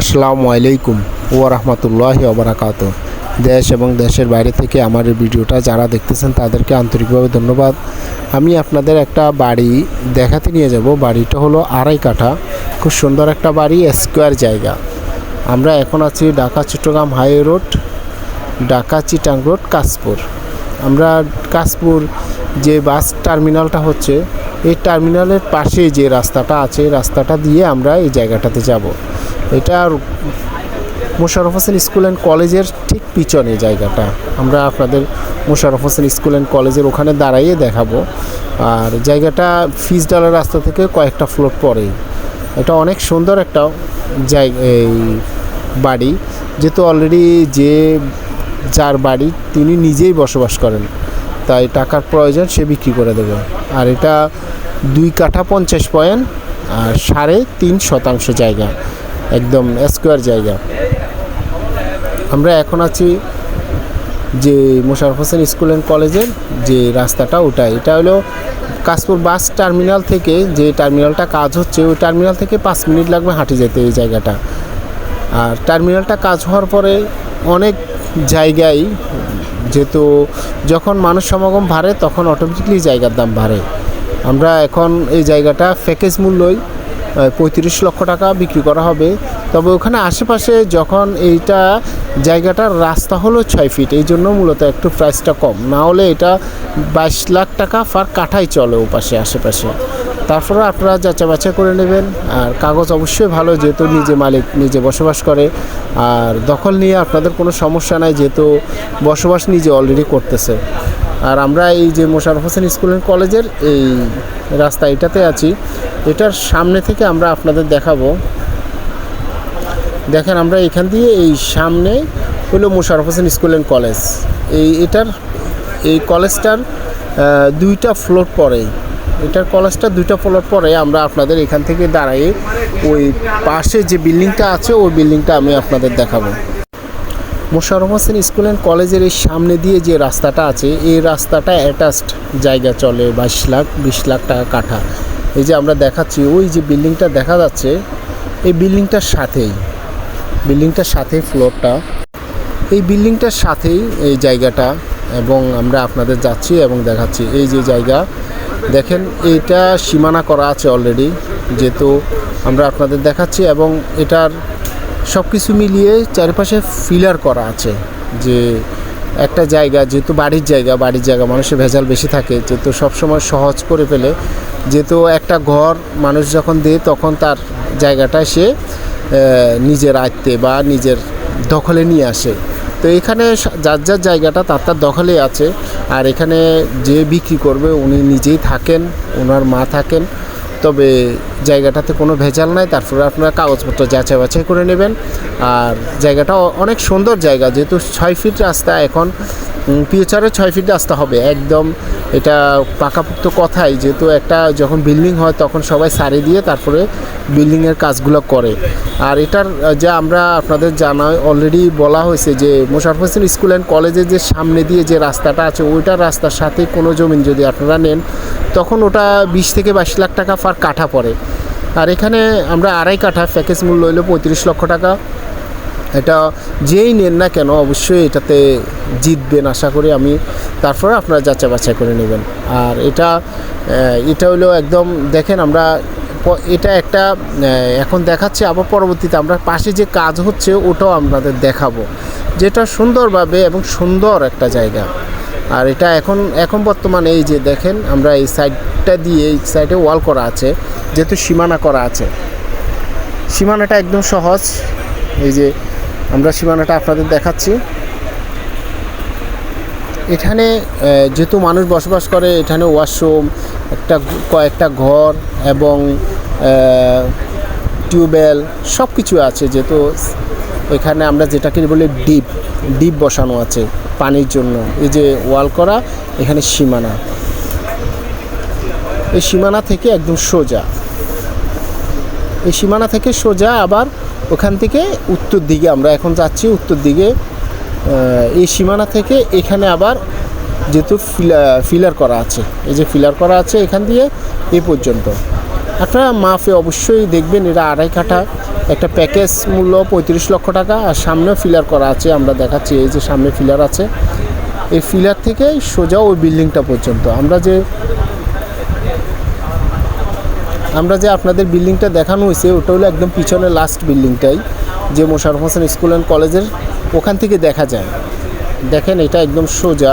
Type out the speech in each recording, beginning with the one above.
আসসালামু আলাইকুম ও রহমতুল্লাহ ওবরাকাত দেশ এবং দেশের বাইরে থেকে আমার এই ভিডিওটা যারা দেখতেছেন তাদেরকে আন্তরিকভাবে ধন্যবাদ। আমি আপনাদের একটা বাড়ি দেখাতে নিয়ে যাব। বাড়িটা হলো আড়াই কাঠা খুব সুন্দর একটা বাড়ি, স্কোয়ার জায়গা। আমরা এখন আছি Dhaka, Chittagong highway road, Dhaka, Chittagong road, Kashpur. আমরা কাশপুর যে বাস টার্মিনালটা হচ্ছে, এই টার্মিনালের পাশে যে রাস্তাটা আছে, রাস্তাটা দিয়ে আমরা এই জায়গাটাতে যাব। এটা মোশাররফ হোসেন স্কুল অ্যান্ড কলেজের ঠিক পিছনে জায়গাটা। আমরা আপনাদের মোশারফ হোসেন স্কুল অ্যান্ড কলেজের ওখানে দাঁড়াইয়ে দেখাবো। আর জায়গাটা ফিস ডালার রাস্তা থেকে কয়েকটা ফ্লোর পরেই। এটা অনেক সুন্দর একটা জায়গা এই বাড়ি। যেহেতু অলরেডি যে যার বাড়ি তিনি নিজেই বসবাস করেন, তাই টাকার প্রয়োজন সে বিক্রি করে দেবে। আর এটা দুই কাঠা পঞ্চাশ পয়েন্ট আর সাড়ে তিন শতাংশ জায়গা। একদম স্কোয়ার জায়গা। আমরা এখন আছি যে মোশারফ হোসেন স্কুল অ্যান্ড কলেজের যে রাস্তাটা ওটা এটা হলো কাশপুর বাস টার্মিনাল থেকে যে টার্মিনালটা কাজ হচ্ছে, ওই টার্মিনাল থেকে পাঁচ মিনিট লাগবে হাঁটে যেতে এই জায়গাটা। আর টার্মিনালটা কাজ হওয়ার পরে অনেক জায়গায় যেহেতু যখন মানুষ সমাগম বাড়ে, তখন অটোমেটিকলি জায়গার দাম বাড়ে। আমরা এখন এই জায়গাটা প্যাকেজ মূল্যই পঁয়ত্রিশ লক্ষ টাকা বিক্রি করা হবে। তবে ওখানে আশেপাশে যখন এইটা জায়গাটার রাস্তা হলো ছয় ফিট, এই জন্য মূলত একটু প্রাইসটা কম। না হলে এটা বাইশ লাখ টাকা ফার কাঠাই চলে ও পাশে আশেপাশে। তারপরে আপনারা যাচা বাছা করে নেবেন। আর কাগজ অবশ্যই ভালো, যেহেতু নিজে মালিক, নিজে বসবাস করে। আর দখল নিয়ে আপনাদের কোনো সমস্যা নাই, যেহেতু বসবাস নিজে অলরেডি করতেছে। আর আমরা এই যে মোশারফ হোসেন স্কুল অ্যান্ড কলেজের এই রাস্তা এটাতে আছি, এটার সামনে থেকে আমরা আপনাদের দেখাবো। দেখেন, আমরা এখান দিয়ে এই সামনে হলো Mosharraf Hossain school and college. এই এটার, এই কলেজটার দুইটা ফ্লোর পরে। এটার কলেজটা দুইটা ফ্লোর পরে আমরা আপনাদের এখান থেকে দাঁড়াই ওই পাশে যে বিল্ডিংটা আছে, ওই বিল্ডিংটা আমি আপনাদের দেখাবো। মোশাররফ হোসেন স্কুল অ্যান্ড কলেজের এই সামনে দিয়ে যে রাস্তাটা আছে, এই রাস্তাটা অ্যাটাচড জায়গা চলে বাইশ লাখ, বিশ লাখ টাকা কাঠা। এই যে আমরা দেখাচ্ছি, ওই যে বিল্ডিংটা দেখা যাচ্ছে, এই বিল্ডিংটার সাথেই বিল্ডিংটার সাথে ফ্লোরটা এই বিল্ডিংটার সাথেই এই জায়গাটা এবং আমরা আপনাদের যাচ্ছি এবং দেখাচ্ছি। এই যে জায়গা, দেখেন, এইটা সীমানা করা আছে অলরেডি যেহেতু আমরা আপনাদের দেখাচ্ছি এবং এটার সব কিছু মিলিয়ে চারিপাশে ফিলার করা আছে যে একটা জায়গা, যেহেতু বাড়ির জায়গা বাড়ির জায়গা মানুষের ভেজাল বেশি থাকে, যেহেতু সবসময় সহজ করে ফেলে, যেহেতু একটা ঘর মানুষ যখন দেয় তখন তার জায়গাটা সে নিজের আয়ত্তে বা নিজের দখলে নিয়ে আসে। তো এখানে যার যার জায়গাটা তার তার দখলে আছে আর এখানে যে বিক্রি করবে উনি নিজেই থাকেন ওনার মা থাকেন। তবে জায়গাটাতে কোনো ভেজাল নাই, তারপরে আপনারা কাগজপত্র যাচাই বাছাই করে নেবেন। আর জায়গাটা অনেক সুন্দর জায়গা, যেহেতু ছয় ফিট রাস্তা এখন ফিউচারে ছয় ফিট রাস্তা হবে। একদম এটা পাকাপোক্ত কথাই, যেহেতু একটা যখন বিল্ডিং হয় তখন সবাই সারি দিয়ে তারপরে বিল্ডিংয়ের কাজগুলো করে। আর এটার যে আমরা আপনাদের জানা অলরেডি বলা হয়েছে যে মোশারফ হোসেন স্কুল অ্যান্ড কলেজের যে সামনে দিয়ে যে রাস্তাটা আছে, ওইটার রাস্তার সাথে কোনো জমিন যদি আপনারা নেন, তখন ওটা বিশ থেকে বাইশ লাখ টাকা পার কাঠা পড়ে। আর এখানে আমরা আড়াই কাঠা প্যাকেজ মূল্য হলো পঁয়ত্রিশ লক্ষ টাকা। এটা যেই নেন না কেন অবশ্যই এটাতে জিতবেন আশা করি আমি। তারপরে আপনারা যাচাই বাছাই করে নেবেন। আর এটা এটা হলো একদম, দেখেন আমরা এটা একটা এখন দেখাচ্ছে, আবার পরবর্তীতে আমরা পাশে যে কাজ হচ্ছে ওটাও আপনাদের দেখাবো। যেটা সুন্দরভাবে এবং সুন্দর একটা জায়গা। আর এটা এখন এখন বর্তমানে এই যে দেখেন, আমরা এই সাইডটা দিয়ে, এই সাইডে ওয়াল করা আছে, যেহেতু সীমানা করা আছে। সীমানাটা একদম সহজ। এই যে আমরা সীমানাটা আপনাদের দেখাচ্ছি। এখানে যেহেতু মানুষ বসবাস করে, এখানে ওয়াশরুম একটা কয়েকটা ঘর এবং টিউবওয়েল সব কিছু আছে, যেহেতু এখানে আমরা যেটাকে বলি ডিপ ডিপ বসানো আছে। পানির জন্য। এই যে ওয়াল করা, এখানে সীমানা। এই সীমানা থেকে একদম সোজা। এই সীমানা থেকে সোজা আবার ওখান থেকে উত্তর দিকে আমরা এখন যাচ্ছি, উত্তর দিকে। এই সীমানা থেকে এখানে আবার যেহেতু ফিলার করা আছে। এই যে ফিলার করা আছে এখান দিয়ে এ পর্যন্ত। আপনারা মাফে অবশ্যই দেখবেন এরা আড়াই কাঠা। একটা প্যাকেজ মূল্য পঁয়ত্রিশ লক্ষ টাকা, আর সামনেও ফিলার করা আছে, আমরা দেখাচ্ছি এই যে সামনে ফিলার আছে। এই ফিলার থেকে সোজা ওই বিল্ডিংটা পর্যন্ত। আমরা যে আমরা যে আপনাদের বিল্ডিংটা দেখানো হয়েছে, ওটা হলো একদম পিছনে লাস্ট বিল্ডিংটাই, যে মোশারফ হোসেন স্কুল অ্যান্ড কলেজের ওখান থেকে দেখা যায়। দেখেন, এটা একদম সোজা।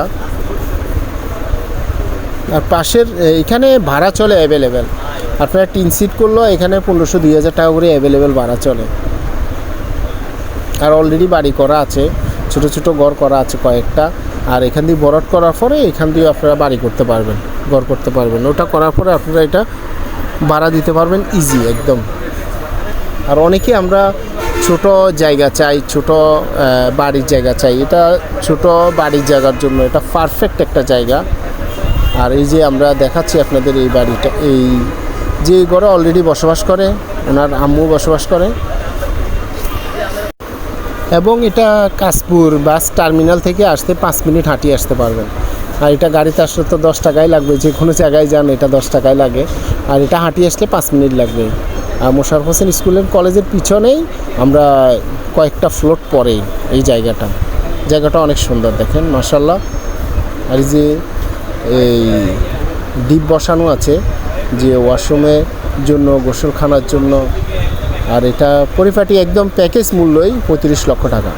আর পাশের এখানে ভাড়া চলে অ্যাভেলেবেল আপনারা টিন সিট করলেও এখানে পনেরোশো দুই হাজার টাকা করে অ্যাভেলেবেল ভাড়া চলে। আর অলরেডি বাড়ি করা আছে, ছোট ছোট ঘর করা আছে কয়েকটা। আর এখান দিয়ে বরট করার পরে এখান দিয়ে আপনারা বাড়ি করতে পারবেন, ঘর করতে পারবেন। ওটা করার পরে আপনারা এটা ভাড়া দিতে পারবেন ইজি একদম। আর অনেকে আমরা ছোট জায়গা চাই, ছোট বাড়ির জায়গা চাই। এটা ছোট বাড়ির জায়গার জন্য এটা পারফেক্ট একটা জায়গা। আর এই যে আমরা দেখাচ্ছি আপনাদের এই বাড়িটা, এই যে ঘরে অলরেডি বসবাস করে, ওনার আম্মু বসবাস করে। এবং এটা কাশপুর বাস টার্মিনাল থেকে আসতে পাঁচ মিনিট হাঁটিয়ে আসতে পারবেন। আর এটা গাড়িতে আসলে তো দশ টাকাই লাগবে, যে কোনো জায়গায় যান এটা দশ টাকাই লাগে। আর এটা হাঁটিয়ে আসলে পাঁচ মিনিট লাগবে। আর মোশারফ হোসেন স্কুলের কলেজের পিছনেই আমরা কয়েকটা ফ্লোট পরে এই জায়গাটা। জায়গাটা অনেক সুন্দর, দেখেন মাসাল্লাহ আর এই যে এই ডিপ বসানো আছে যে ওয়াশরুমের জন্য, গোসলখানার জন্য। আর এটা পরিপাটি একদম প্যাকেজ মূল্যই পঁয়ত্রিশ লক্ষ টাকা।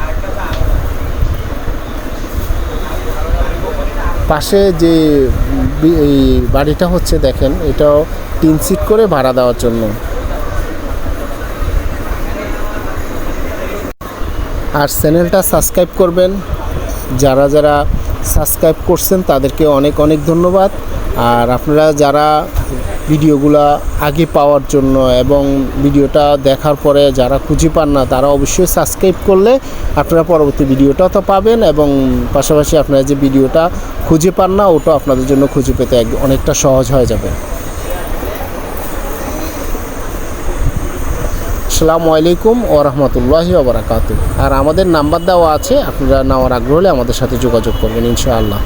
পাশে যে এই বাড়িটা হচ্ছে দেখেন, এটাও তিন সিট করে ভাড়া দেওয়ার জন্য। আর চ্যানেলটা সাবস্ক্রাইব করবেন। যারা যারা সাবস্ক্রাইব করছেন, তাদেরকে অনেক অনেক ধন্যবাদ। আর আপনারা যারা ভিডিওগুলো আগে পাওয়ার জন্য এবং ভিডিওটা দেখার পরে যারা খুঁজে পান না, তারা অবশ্যই সাবস্ক্রাইব করলে আপনারা পরবর্তী ভিডিওটা তো পাবেন এবং পাশাপাশি আপনারা যে ভিডিওটা খুঁজে পান না, ওটা আপনাদের জন্য খুঁজে পেতে অনেকটা সহজ হয়ে যাবে। আসসালামু আলাইকুম ও রহমতুল্লাহি ওবরাকাতু আর আমাদের নাম্বার দেওয়া আছে, আপনারা নেওয়ার আগ্রহ হলে আমাদের সাথে যোগাযোগ করবেন ইনশাআল্লাহ।